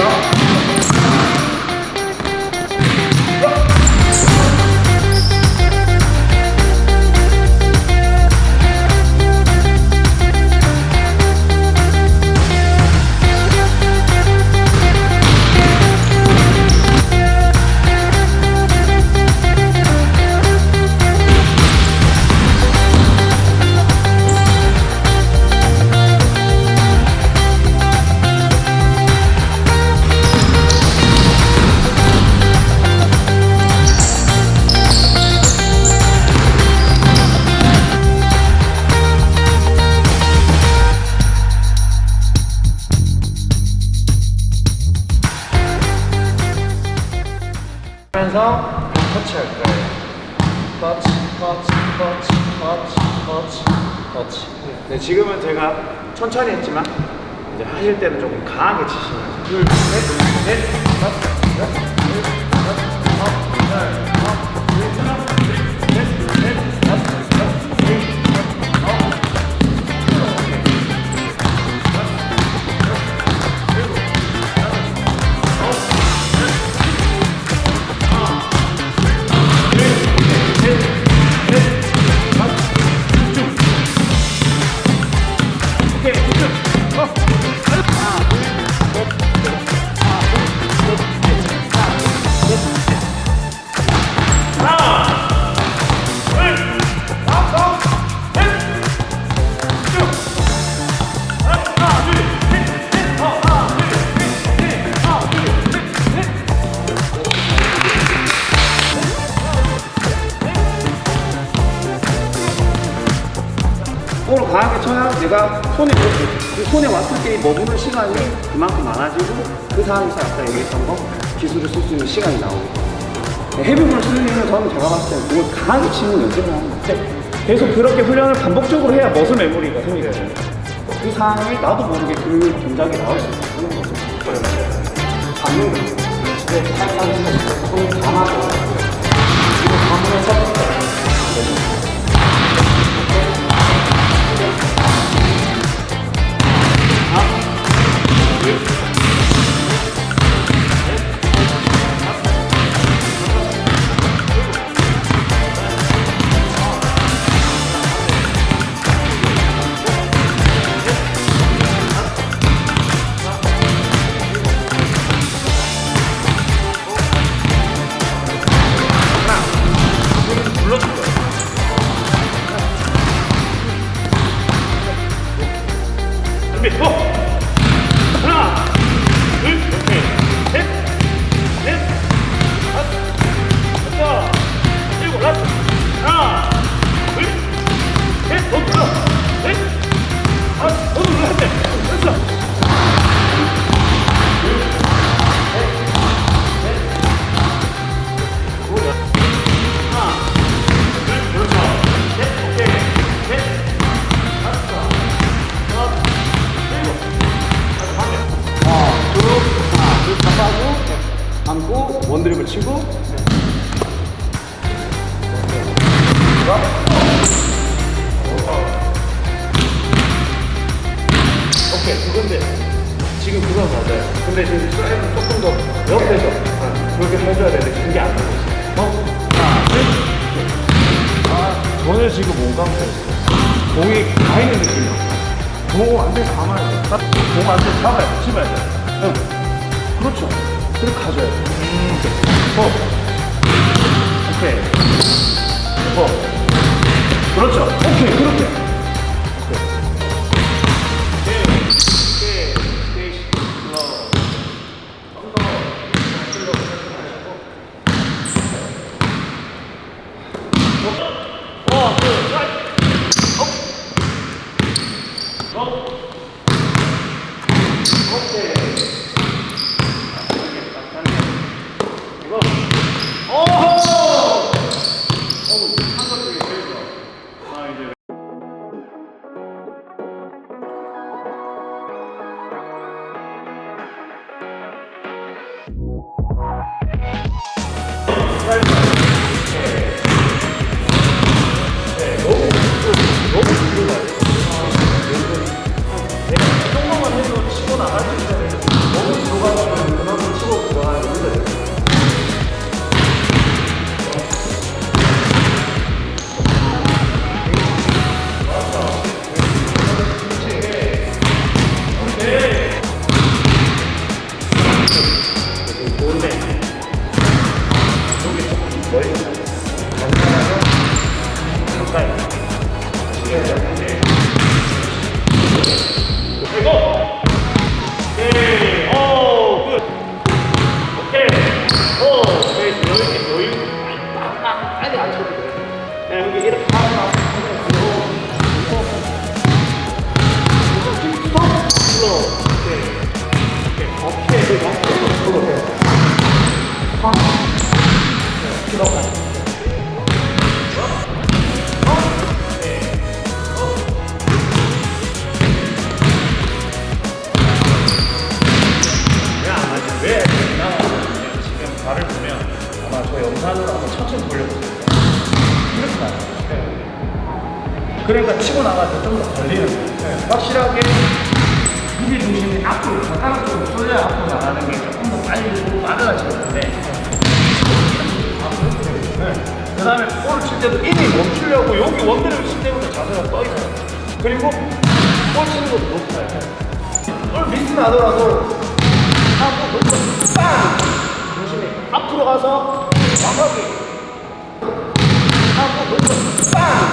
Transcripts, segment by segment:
하면서 천천히 했지만 이제 하실 때는 조금 강하게 치시면 둘, 셋, 넷, 다섯, 여섯, 일곱, 손에 그 손에 왔을 때 머무는 시간이 그만큼 많아지고 그 상황에서 아까 얘기했던 거 기술을 쓸 수 있는 시간이 나오고. 헤비볼 쓰는 저는 제가 봤을 때 공을 강하게 치는 연습을 하는 거죠. 계속 그렇게 훈련을 반복적으로 해야 머슬 메모리가 생기게 돼요. 그 상황에 나도 모르게 그 동작이 나올 수 있는 거죠. 잡는 거죠 이렇게 살짝 해서 손을 감아서 이거 감으면서 준비 공이 가 있는 느낌이야 공 완전히 감아야 돼. 딱공 완전히 잡아야 돼. 집어야 돼. 응. 그렇죠. 그렇게 가져야 돼. 음. 어. 오케이. 어. 그렇죠. 오케이. 그렇게. 저 걸리는 거예요. 확실하게 무게 중심이 앞으로 가까운 쪽으로 쏠려야 앞으로 나가는 게 조금 더 빨리 좀 빨라지는데 그 다음에 볼을 칠 때도 이미 멈추려고 여기 원드립을 칠 때부터 자세가 떠 있어요. 그리고 볼 치는 것도 높아요. 볼 미스 나더라도 하고 놓고 빵! 조심히 앞으로 가서 정확하게 하고 놓고 빵!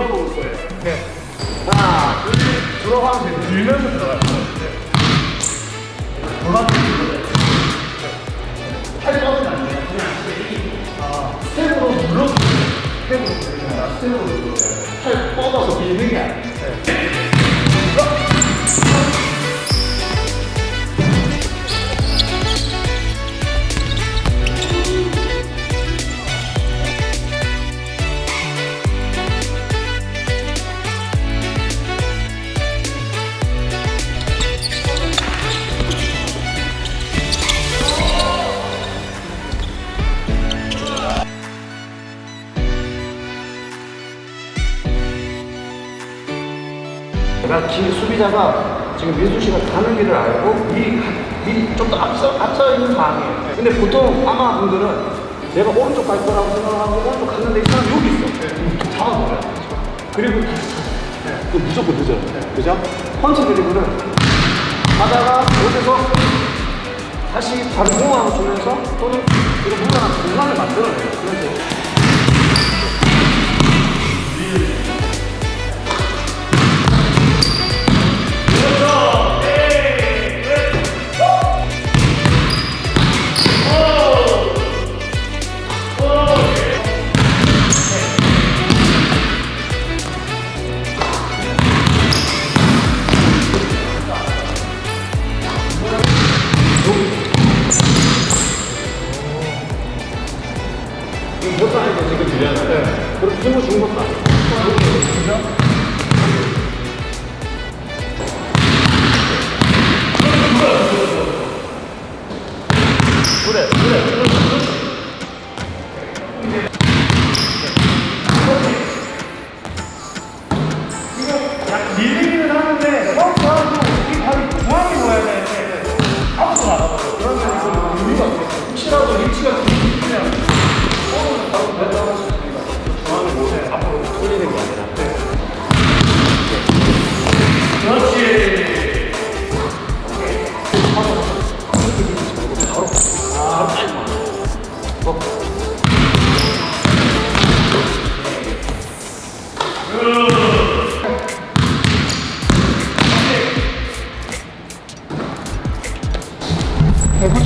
눌러놓을 거예요. 네. 하나, 둘, 들어가면 돼. 들면서 들어가요. 돌아가면 돼. 팔 뻗으면 안 돼요. 그냥 이, 아, 스텝으로 눌러주세요. 스텝으로 눌러주세요. 스텝으로 눌러주세요. 팔 뻗어서 미는 게 아니에요. 내 기 수비자가 지금 민수 씨가 가는 길을 알고 미리, 가- 미리 좀 더 앞서, 앞서 있는 상황이에요. 근데 보통 아마 분들은 내가 오른쪽 갈 거라고 생각하고 오른쪽 갔는데 이 사람 여기 있어. 그럼 잡아버려요. 그리고 다시 네. 그 무조건 늦어요. 그죠? 펀치 드리블은 가다가 여기서 다시 다른 공항을 주면서 또는 이런 무난한 공간을 만들어내요. 그래서 good.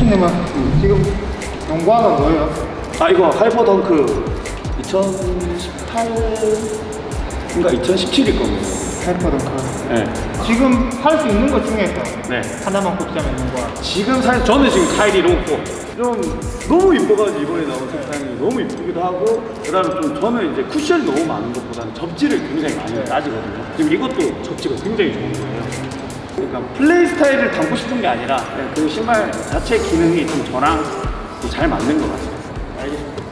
코치님은 지금 농구화가 뭐예요? 아 이거 하이퍼 덩크 2018인가 2017일 겁니다. 하이퍼 덩크. 네. 지금 할 수 있는 것 중에서 네. 하나만 꼽자면 농구화. 지금 사실 저는 지금 카이리 롱고 좀 너무 이뻐가지고 이번에 나온 색상이 너무 이쁘기도 하고 그다음에 좀 저는 이제 쿠션이 너무 많은 것보다는 접지를 굉장히 많이 따지거든요. 지금 이것도 접지가 굉장히 좋은 거예요. 그러니까 플레이 스타일을 담고 싶은 게 아니라 그 신발 자체 기능이 좀 저랑 좀잘 맞는 것 같아요. 알겠습니다.